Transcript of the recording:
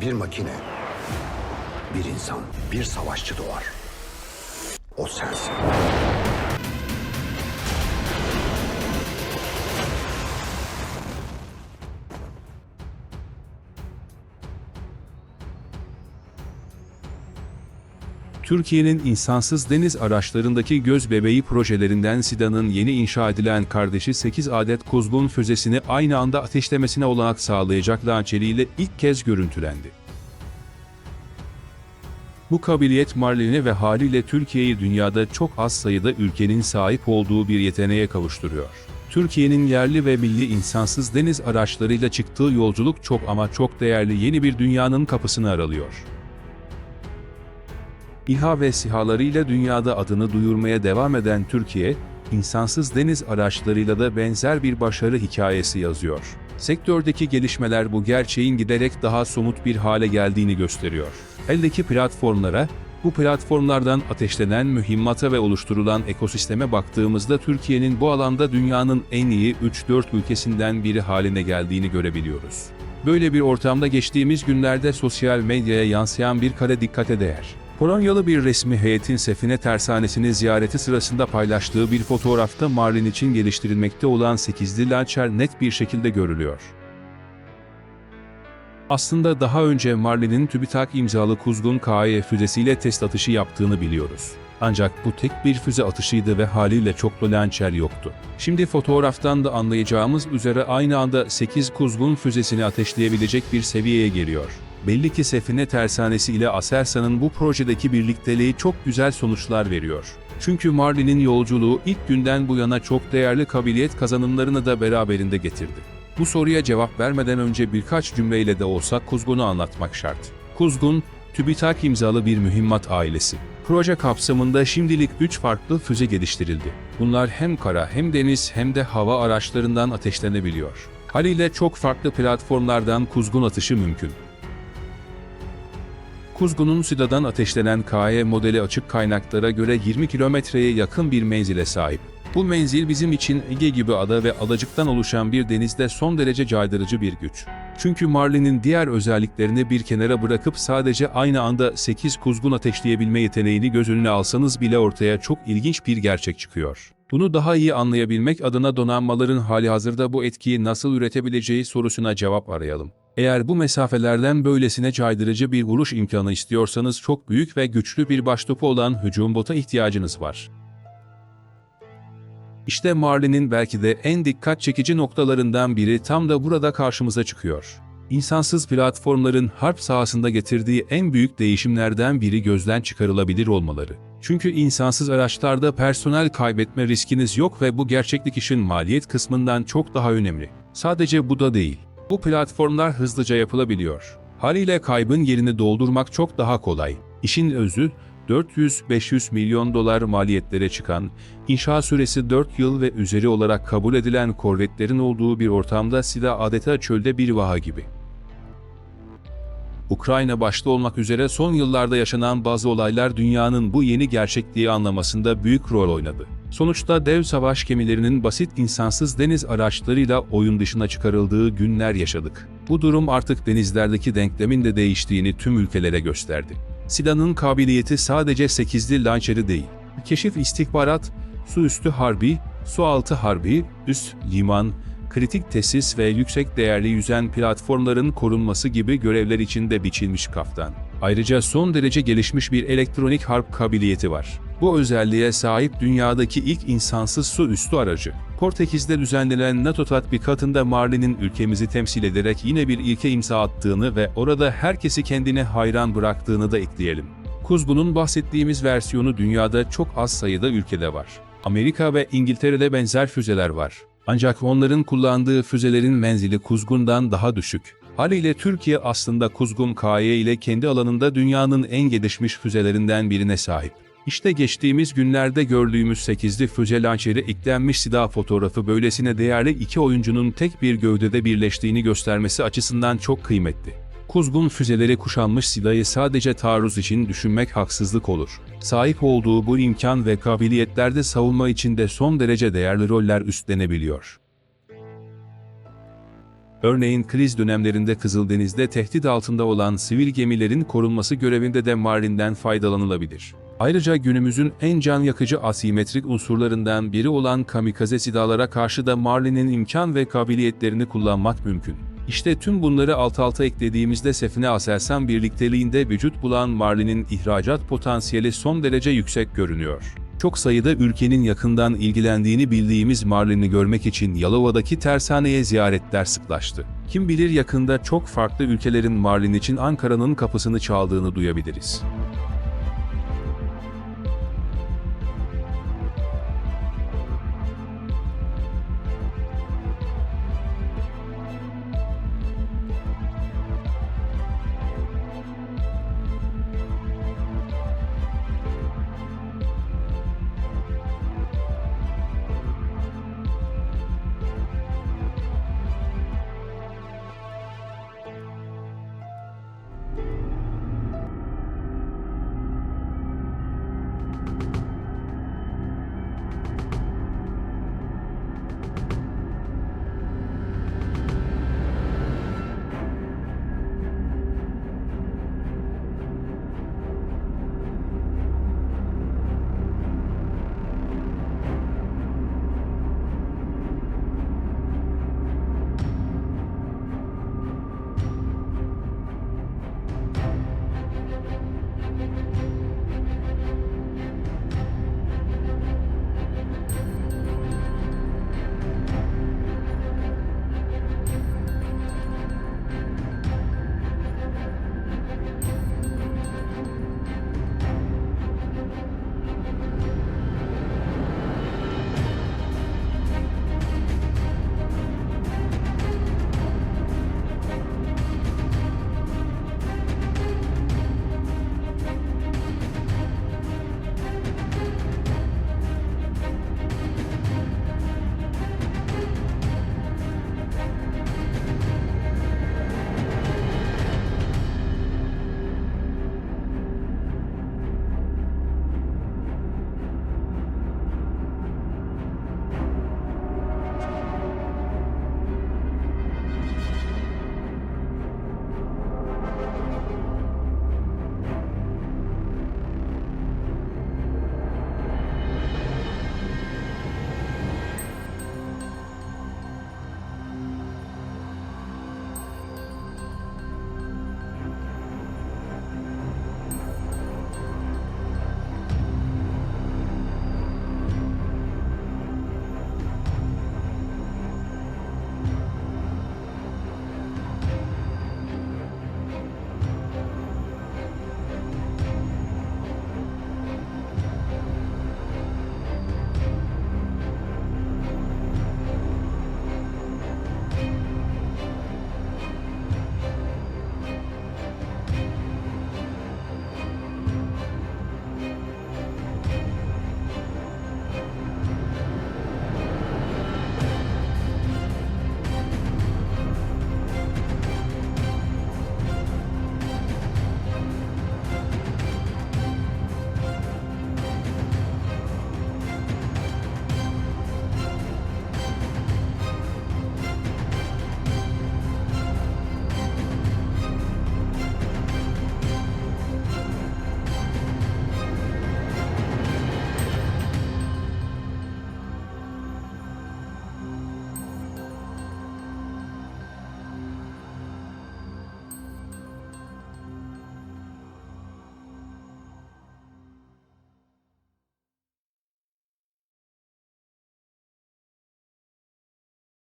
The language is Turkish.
Bir makine, bir insan, bir savaşçı doğar. O sensin. Türkiye'nin insansız deniz araçlarındaki göz bebeği projelerinden SİDA'nın yeni inşa edilen kardeşi 8 adet kuzgun füzesini aynı anda ateşlemesine olanak sağlayacak launcheriyle ilk kez görüntülendi. Bu kabiliyet Marlin'i ve haliyle Türkiye'yi dünyada çok az sayıda ülkenin sahip olduğu bir yeteneğe kavuşturuyor. Türkiye'nin yerli ve milli insansız deniz araçlarıyla çıktığı yolculuk çok ama çok değerli yeni bir dünyanın kapısını aralıyor. İHA ve SİHA'larıyla dünyada adını duyurmaya devam eden Türkiye, insansız deniz araçlarıyla da benzer bir başarı hikayesi yazıyor. Sektördeki gelişmeler bu gerçeğin giderek daha somut bir hale geldiğini gösteriyor. Eldeki platformlara, bu platformlardan ateşlenen mühimmata ve oluşturulan ekosisteme baktığımızda Türkiye'nin bu alanda dünyanın en iyi 3-4 ülkesinden biri haline geldiğini görebiliyoruz. Böyle bir ortamda geçtiğimiz günlerde sosyal medyaya yansıyan bir kare dikkate değer. Polonyalı bir resmi heyetin Sefine Tersanesi'ni ziyareti sırasında paylaştığı bir fotoğrafta Marlin için geliştirilmekte olan 8'li launcher net bir şekilde görülüyor. Aslında daha önce Marlin'in TÜBİTAK imzalı Kuzgun KAE füzesiyle test atışı yaptığını biliyoruz. Ancak bu tek bir füze atışıydı ve haliyle çoklu launcher yoktu. Şimdi fotoğraftan da anlayacağımız üzere aynı anda 8 Kuzgun füzesini ateşleyebilecek bir seviyeye geliyor. Belli ki Sefine Tersanesi ile Aselsan'ın bu projedeki birlikteliği çok güzel sonuçlar veriyor. Çünkü Marlin'in yolculuğu ilk günden bu yana çok değerli kabiliyet kazanımlarını da beraberinde getirdi. Bu soruya cevap vermeden önce birkaç cümleyle de olsa Kuzgun'u anlatmak şart. Kuzgun, TÜBİTAK imzalı bir mühimmat ailesi. Proje kapsamında şimdilik 3 farklı füze geliştirildi. Bunlar hem kara hem deniz hem de hava araçlarından ateşlenebiliyor. Haliyle çok farklı platformlardan kuzgun atışı mümkün. Kuzgun'un SİDA'dan ateşlenen KE modeli açık kaynaklara göre 20 kilometreye yakın bir menzile sahip. Bu menzil bizim için Ege gibi ada ve adacıktan oluşan bir denizde son derece caydırıcı bir güç. Çünkü Marlin'in diğer özelliklerini bir kenara bırakıp sadece aynı anda 8 kuzgun ateşleyebilme yeteneğini göz önüne alsanız bile ortaya çok ilginç bir gerçek çıkıyor. Bunu daha iyi anlayabilmek adına donanmaların hali hazırda bu etkiyi nasıl üretebileceği sorusuna cevap arayalım. Eğer bu mesafelerden böylesine caydırıcı bir vuruş imkanı istiyorsanız çok büyük ve güçlü bir baştopu olan hücum bota ihtiyacınız var. İşte Marlin'in belki de en dikkat çekici noktalarından biri tam da burada karşımıza çıkıyor. İnsansız platformların harp sahasında getirdiği en büyük değişimlerden biri gözden çıkarılabilir olmaları. Çünkü insansız araçlarda personel kaybetme riskiniz yok ve bu gerçeklik işin maliyet kısmından çok daha önemli. Sadece bu da değil. Bu platformlar hızlıca yapılabiliyor. Haliyle kaybın yerini doldurmak çok daha kolay. İşin özü, 400-500 milyon dolar maliyetlere çıkan, inşa süresi 4 yıl ve üzeri olarak kabul edilen korvetlerin olduğu bir ortamda silah adeta çölde bir vaha gibi. Ukrayna başta olmak üzere son yıllarda yaşanan bazı olaylar dünyanın bu yeni gerçekliği anlamasında büyük rol oynadı. Sonuçta dev savaş gemilerinin basit insansız deniz araçlarıyla oyun dışına çıkarıldığı günler yaşadık. Bu durum artık denizlerdeki denklemin de değiştiğini tüm ülkelere gösterdi. Silahın kabiliyeti sadece 8'li launcher'ı değil. Keşif istihbarat, su üstü harbi, su altı harbi, üst liman, kritik tesis ve yüksek değerli yüzen platformların korunması gibi görevler için de biçilmiş kaftan. Ayrıca son derece gelişmiş bir elektronik harp kabiliyeti var. Bu özelliğe sahip dünyadaki ilk insansız su üstü aracı. Portekiz'de düzenlenen NATO tatbikatında Marlin'in ülkemizi temsil ederek yine bir ilke imza attığını ve orada herkesi kendine hayran bıraktığını da ekleyelim. Kuzgun'un bahsettiğimiz versiyonu dünyada çok az sayıda ülkede var. Amerika ve İngiltere'de benzer füzeler var. Ancak onların kullandığı füzelerin menzili Kuzgun'dan daha düşük. Haliyle Türkiye aslında Kuzgun KY ile kendi alanında dünyanın en gelişmiş füzelerinden birine sahip. İşte geçtiğimiz günlerde gördüğümüz 8'li füze lançeri eklenmiş silah fotoğrafı böylesine değerli iki oyuncunun tek bir gövdede birleştiğini göstermesi açısından çok kıymetli. Kuzgun füzeleri kuşanmış silahı sadece taarruz için düşünmek haksızlık olur. Sahip olduğu bu imkan ve kabiliyetlerde savunma içinde son derece değerli roller üstlenebiliyor. Örneğin kriz dönemlerinde Kızıldeniz'de tehdit altında olan sivil gemilerin korunması görevinde de Marlin'den faydalanılabilir. Ayrıca günümüzün en can yakıcı asimetrik unsurlarından biri olan kamikaze silahlara karşı da Marlin'in imkan ve kabiliyetlerini kullanmak mümkün. İşte tüm bunları alt alta eklediğimizde Sefine Aselsan birlikteliğinde vücut bulan Marlin'in ihracat potansiyeli son derece yüksek görünüyor. Çok sayıda ülkenin yakından ilgilendiğini bildiğimiz Marlin'i görmek için Yalova'daki tersaneye ziyaretler sıklaştı. Kim bilir yakında çok farklı ülkelerin Marlin için Ankara'nın kapısını çaldığını duyabiliriz.